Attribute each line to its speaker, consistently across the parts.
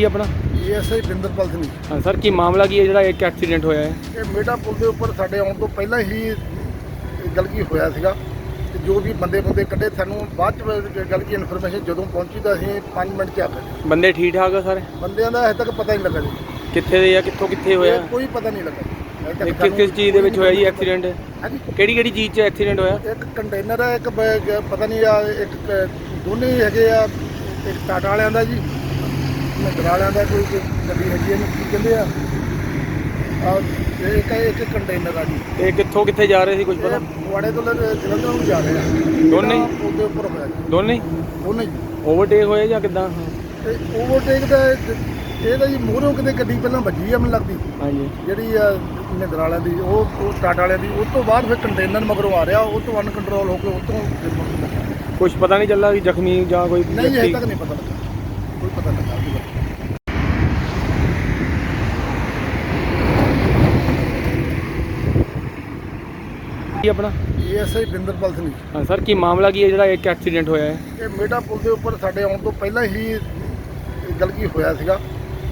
Speaker 1: ਕੀ ਆਪਣਾ?
Speaker 2: ਏਐਸਆਈ ਬਿੰਦਰਪਾਲ ਸਿੰਘ। ਜੀ।
Speaker 1: ਹਾਂ ਸਰ ਕੀ ਮਾਮਲਾ ਕੀ ਹੈ ਜਿਹੜਾ ਇੱਕ ਐਕਸੀਡੈਂਟ ਹੋਇਆ ਹੈ?
Speaker 2: ਇਹ ਮੇਡਾ ਪੁਲ ਦੇ ਉੱਪਰ ਸਾਡੇ ਆਉਣ ਤੋਂ ਪਹਿਲਾਂ ਹੀ ਗਲਤੀ ਹੋਇਆ ਸੀਗਾ ਤੇ ਜੋ ਵੀ ਬੰਦੇ ਬੰਦੇ ਕੱਢੇ ਸਾਨੂੰ ਬਾਅਦ ਚ ਗਲਤੀ ਇਨਫੋਰਮੇਸ਼ਨ ਜਦੋਂ ਪਹੁੰਚੀ ਤਾਂ ਅਸੀਂ 5 ਮਿੰਟ ਚ ਆ ਗਏ।
Speaker 1: ਬੰਦੇ ਠੀਕ ਠਾਕ ਆ ਸਾਰੇ?
Speaker 2: ਬੰਦਿਆਂ ਦਾ ਹਜੇ ਤੱਕ ਪਤਾ ਨਹੀਂ ਲੱਗਾ ਜੀ।
Speaker 1: ਕਿੱਥੇ ਦੇ ਆ ਕਿੱਥੋਂ ਕਿੱਥੇ ਹੋਇਆ?
Speaker 2: ਇਹ ਕੋਈ ਪਤਾ ਨਹੀਂ ਲੱਗਾ। ਹਜੇ ਤੱਕ
Speaker 1: ਇਹ ਕਿਸ
Speaker 2: ਸਾਨੂੰ
Speaker 1: ਕਿਸ ਚੀਜ਼ ਦੇ ਵਿੱਚ ਹੋਇਆ ਜੀ ਐਕਸੀਡੈਂਟ
Speaker 2: ਹਾਂਜੀ।
Speaker 1: ਕਿਹੜੀ ਕਿਹੜੀ ਚੀਜ਼ 'ਚ ਐਕਸੀਡੈਂਟ ਹੋਇਆ?
Speaker 2: ਇੱਕ ਕੰਟੇਨਰ ਹੈ ਇੱਕ ਪਤਾ ਨਹੀਂ ਆ ਇੱਕ ਕ- ਦੋਨੇ ਹੀ ਹੈਗੇ ਆ ਇੱਕ ਟਾਟਾ ਵਾਲਿਆਂ ਦਾ ਜੀ। ਮਹਿੰਦਰਾ ਵਾਲਿਆਂ ਦਾ ਕੋਈ ਗੱਡੀ ਹੈਗੀ ਇਹਨੂੰ ਕੀ ਕਹਿੰਦੇ ਆ? ਆ ਇੱਕ ਇੱਕ ਕੰਟੇਨਰ ਆ ਜੀ।
Speaker 1: ਤੇ ਕਿੱਥੋਂ ਕਿੱਥੇ ਜਾ ਰਹੇ ਸੀ ਕੁਝ ਪਤਾ?
Speaker 2: ਇਹ ਵਾੜੇ ਤੋਂ ਲੈ ਕੇ ਜਲੰਧਰ ਨੂੰ ਜਾ ਰਹੇ ਆ।
Speaker 1: ਦੋਨੇ ਹੀ?
Speaker 2: ਜਿਹੜਾ ਉਹਦੇ ਉੱਪਰ ਹੋਇਆ ਜੀ।
Speaker 1: ਦੋਨੇ
Speaker 2: ਉਹਨੇ ਜੀ
Speaker 1: ਓਵਰਟੇਕ ਹੋਏ ਜਾਂ ਕਿੱਦਾਂ?
Speaker 2: ਤੇ ਓਵਰਟੇਕ ਦਾ ਇਹਦਾ ਜੀ ਮੂਹਰੋਂ ਕਿਤੇ ਗੱਡੀ ਪਹਿਲਾਂ ਵੱਜੀ ਆ ਮੈਨੂੰ ਲੱਗਦੀ।
Speaker 1: ਹਾਂਜੀ।
Speaker 2: ਜਿਹੜੀ ਆ ਮਹਿੰਦਰਾ ਵਾਲਿਆਂ ਦੀ ਉਹ ਉਹ ਟਾਟਾ ਵਾਲਿਆਂ ਦੀ ਉਸ ਤੋਂ ਬਾਅਦ ਫਿਰ ਕੰਟੇਨਰ ਮਗਰੋਂ ਆ ਰਿਹਾ ਉਹ ਤੋਂ ਅਨਕੰਟਰੋਲ ਹੋ ਕੇ ਉਹ ਤੋਂ।
Speaker 1: ਕੁਝ ਪਤਾ ਨਹੀਂ ਚੱਲਾ ਕਿ ਜ਼ਖਮੀ ਜਾਂ ਕੋਈ
Speaker 2: ਨਹੀਂ ਹਜੇ ਤੱਕ ਨਹੀਂ ਪਤਾ ਲੱਗਾ ਕੋਈ ਪਤਾ ਲੱਗਾ ਉਹਦੀ ਗੱਲ।
Speaker 1: ਕੀ ਆਪਣਾ?
Speaker 2: ਏਐਸਆਈ ਬਿੰਦਰਪਾਲ ਸਿੰਘ ਜੀ।
Speaker 1: ਹਾਂ ਸਰ ਕੀ ਮਾਮਲਾ ਕੀ ਹੈ ਜਿਹੜਾ ਇੱਕ ਐਕਸੀਡੈਂਟ ਹੋਇਆ ਹੈ?
Speaker 2: ਇਹ ਮੇਡਾ ਪੁਲ ਦੇ ਉੱਪਰ ਸਾਡੇ ਆਉਣ ਤੋਂ ਪਹਿਲਾਂ ਹੀ ਇਹ ਗਲਤੀ ਹੋਇਆ ਸੀਗਾ।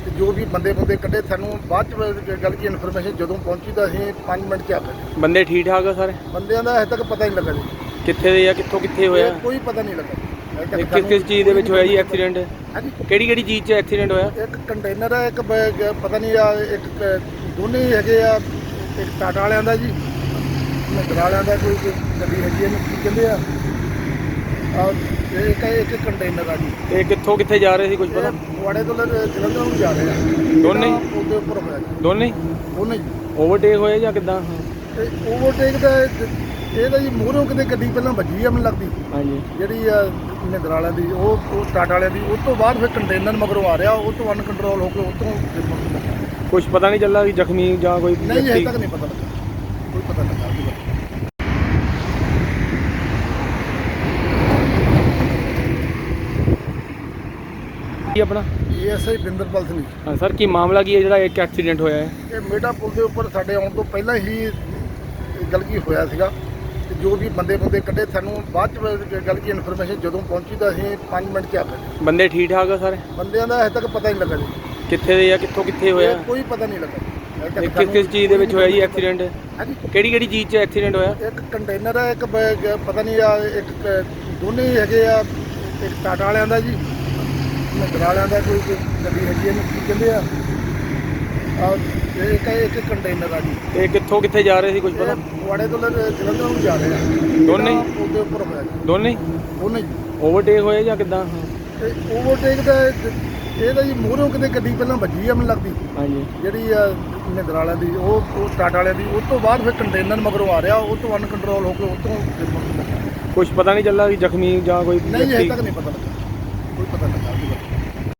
Speaker 2: ਤੇ ਜੋ ਵੀ ਬੰਦੇ ਬੰਦੇ ਕੱਢੇ ਸਾਨੂੰ ਬਾਅਦ ਚ ਗਲਤੀ ਇਨਫੋਰਮੇਸ਼ਨ ਜਦੋਂ ਪਹੁੰਚੀ ਤਾਂ ਅਸੀਂ 5 ਮਿੰਟ ਚ ਆ ਗਏ।
Speaker 1: ਬੰਦੇ ਠੀਕ ਠਾਕ ਆ ਸਾਰੇ?
Speaker 2: ਬੰਦਿਆਂ ਦਾ ਹਜੇ ਤੱਕ ਪਤਾ ਨਹੀਂ ਲੱਗਾ ਜੀ।
Speaker 1: ਕਿੱਥੇ ਦੇ ਆ? ਕਿੱਥੋਂ ਕਿੱਥੇ ਹੋਇਆ?
Speaker 2: ਇਹ ਕੋਈ ਪਤਾ ਨਹੀਂ ਲੱਗਾ।
Speaker 1: ਇਹ ਕਿਸ ਕਿਸ ਚੀਜ਼ ਦੇ ਵਿੱਚ ਹੋਇਆ ਜੀ ਐਕਸੀਡੈਂਟ
Speaker 2: ਹਾਂਜੀ।
Speaker 1: ਕਿਹੜੀ ਕਿਹੜੀ ਚੀਜ਼ 'ਚ ਐਕਸੀਡੈਂਟ ਹੋਇਆ?
Speaker 2: ਇੱਕ ਕੰਟੇਨਰ ਹੈ ਇੱਕ ਬੈਗ ਪਤਾ ਨਹੀਂ ਆ ਇੱਕ ਦੋਨੇ ਹੀ ਹੈਗੇ ਆ ਇੱਕ ਟਾਟਾ ਵਾਲਿਆਂ ਦਾ ਜੀ ਮਹਿੰਦਰਾ ਵਾਲਿਆਂ ਦਾ ਕੋਈ ਕੋਈ ਗੱਡੀ ਹੈਗੀ ਇਹਨੂੰ ਕੀ ਕਹਿੰਦੇ ਆ? ਆ ਇੱਕ ਇੱਕ ਕੰਟੇਨਰ ਆ ਜੀ।
Speaker 1: ਤੇ ਕਿੱਥੋਂ ਕਿੱਥੇ ਜਾ ਰਹੇ ਸੀ ਕੁਝ ਪਤਾ?
Speaker 2: ਇਹ ਵਾੜੇ ਤੋਂ ਲੈ ਕੇ ਜਲੰਧਰ ਨੂੰ ਜਾ ਰਹੇ ਆ।
Speaker 1: ਦੋਨੇ ਹੀ?
Speaker 2: ਉਹਦੇ ਉੱਪਰ ਹੋਇਆ ਜੀ।
Speaker 1: ਦੋਨੇ
Speaker 2: ਜੀ
Speaker 1: ਓਵਰਟੇਕ ਹੋਏ ਜਾਂ ਕਿੱਦਾਂ?
Speaker 2: ਤੇ ਓਵਰਟੇਕ ਦਾ ਇਹਦਾ ਜੀ ਮੂਹਰੋਂ ਕਿਤੇ ਗੱਡੀ ਪਹਿਲਾਂ ਵੱਜੀ ਆ ਮੈਨੂੰ ਲੱਗਦੀ
Speaker 1: ਹਾਂਜੀ
Speaker 2: ਜਿਹੜੀ ਆ ਵਾਲਿਆਂ ਦੀ ਉਹ ਉਹ ਟਾਟਾ ਵਾਲਿਆਂ ਦੀ ਉਸ ਤੋਂ ਬਾਅਦ ਫਿਰ ਕੰਟੇਨਰ ਮਗਰੋਂ ਆ ਰਿਹਾ ਉਹ ਤੋਂ ਅਨਕੰਟਰੋਲ ਹੋ ਕੇ ਉਹ ਤੋਂ ਲੱਗਾ।
Speaker 1: ਕੁਝ ਪਤਾ ਨਹੀਂ ਚੱਲਾ ਕਿ ਜ਼ਖਮੀ ਜਾਂ ਕੋਈ
Speaker 2: ਨਹੀਂ ਹਜੇ ਤੱਕ ਨਹੀਂ ਪਤਾ ਲੱਗਾ ਕੋਈ ਪਤਾ ਲੱਗਾ ਉਹਦੀ ਗੱਲ।
Speaker 1: ਕੀ ਆਪਣਾ
Speaker 2: ਏਐਸਆਈ ਬਿੰਦਰਪਾਲ ਸਿੰਘ।
Speaker 1: ਹਾਂ ਸਰ ਕੀ ਮਾਮਲਾ ਕੀ ਹੈ ਜਿਹੜਾ ਇੱਕ ਐਕਸੀਡੈਂਟ ਹੋਇਆ ਹੈ
Speaker 2: ਇਹ ਮੇਡਾ ਪੁਲ ਦੇ ਉੱਪਰ ਸਾਡੇ ਆਉਣ ਤੋਂ ਪਹਿਲਾਂ ਹੀ ਇਹ ਗਲਤੀ ਹੋਇਆ ਸੀਗਾ ਤੇ ਜੋ ਵੀ ਬੰਦੇ ਬੰਦੇ ਕੱਢੇ ਸਾਨੂੰ ਬਾਅਦ ਚ ਗਲਤੀ ਇਨਫੋਰਮੇਸ਼ਨ ਜਦੋਂ ਪਹੁੰਚੀ ਤਾਂ ਅਸੀਂ 5 ਮਿੰਟ ਚ ਆ ਗਏ।
Speaker 1: ਬੰਦੇ ਠੀਕ ਠਾਕ ਆ ਸਾਰੇ?
Speaker 2: ਬੰਦਿਆਂ ਦਾ ਹਜੇ ਤੱਕ ਪਤਾ ਨਹੀਂ ਲੱਗਾ ਜੀ।
Speaker 1: ਕਿੱਥੇ ਦੇ ਆ ਕਿੱਥੋਂ ਕਿੱਥੇ ਹੋਇਆ?
Speaker 2: ਇਹ ਕੋਈ ਪਤਾ ਨਹੀਂ ਲੱਗਾ। ਹਜੇ ਤੱਕ
Speaker 1: ਇਹ ਕਿਸ ਕਿਸ ਚੀਜ਼ ਦੇ ਵਿੱਚ ਹੋਇਆ ਜੀ ਐਕਸੀਡੈਂਟ
Speaker 2: ਹਾਂਜੀ।
Speaker 1: ਕਿਹੜੀ ਕਿਹੜੀ ਚੀਜ਼ 'ਚ ਐਕਸੀਡੈਂਟ ਹੋਇਆ?
Speaker 2: ਇੱਕ ਕੰਟੇਨਰ ਹੈ ਇੱਕ ਪਤਾ ਨਹੀਂ ਆ ਇੱਕ ਕ- ਦੋਨੇ ਹੀ ਹੈਗੇ ਆ ਇੱਕ ਟਾਟਾ ਵਾਲਿਆਂ ਦਾ ਜੀ ਮਹਿੰਦਰਾ ਵਾਲਿਆਂ ਦਾ ਕੋਈ ਕੋਈ ਗੱਡੀ ਹੈਗੀ ਇਹਨੂੰ ਕੀ ਕਹਿੰਦੇ ਆ? ਆ ਇੱਕ ਇੱਕ ਕੰਟੇਨਰ ਆ ਜੀ।
Speaker 1: ਤੇ ਕਿੱਥੋਂ ਕਿੱਥੇ ਜਾ ਰਹੇ ਸੀ ਕੁਝ ਪਤਾ?
Speaker 2: ਇਹ ਵਾੜੇ ਤੋਂ ਲੈ ਕੇ ਜਲੰਧਰ ਨੂੰ ਜਾ ਰਹੇ ਆ।
Speaker 1: ਦੋਨੇ? ਹੀ?
Speaker 2: ਜਿਹੜਾ ਉਹਦੇ ਉੱਪਰ ਹੋਇਆ ਜੀ।
Speaker 1: ਦੋਨੇ?
Speaker 2: ਉਹਨੇ ਜੀ।
Speaker 1: ਓਵਰਟੇਕ ਹੋਏ ਜਾਂ ਕਿੱਦਾਂ?
Speaker 2: ਤੇ ਓਵਰਟੇਕ ਦਾ ਇਹਦਾ ਜੀ ਮੂਹਰੋਂ ਕਿਤੇ ਗੱਡੀ ਪਹਿਲਾਂ ਵੱਜੀ ਆ ਮੈਨੂੰ ਲੱਗਦੀ।
Speaker 1: ਹਾਂਜੀ।
Speaker 2: ਜਿਹੜੀ ਆ ਮਹਿੰਦਰਾ ਵਾਲਿਆਂ ਦੀ ਉਹ ਉਹ ਟਾਟਾ ਵਾਲਿਆਂ ਦੀ ਉਸ ਤੋਂ ਬਾਅਦ ਫਿਰ ਕੰਟੇਨਰ ਮਗਰੋਂ ਆ ਰਿਹਾ ਉਹ ਤੋਂ ਅਨਕੰਟਰੋਲ ਹੋ ਕੇ ਉਹ ਤੋਂ ਲੱਗਾ।
Speaker 1: ਕੁਝ ਪਤਾ ਨਹੀਂ ਚੱਲਾ ਕਿ ਜ਼ਖਮੀ ਜਾਂ ਕੋਈ
Speaker 2: ਨਹੀਂ ਹਜੇ
Speaker 1: ਵਿਅਕਤੀ-
Speaker 2: ਤੱਕ ਨਹੀਂ ਪਤਾ ਲੱਗਾ ਕੋਈ ਪਤਾ ਲੱਗਾ ਉਹਦੀ ਗੱਲ।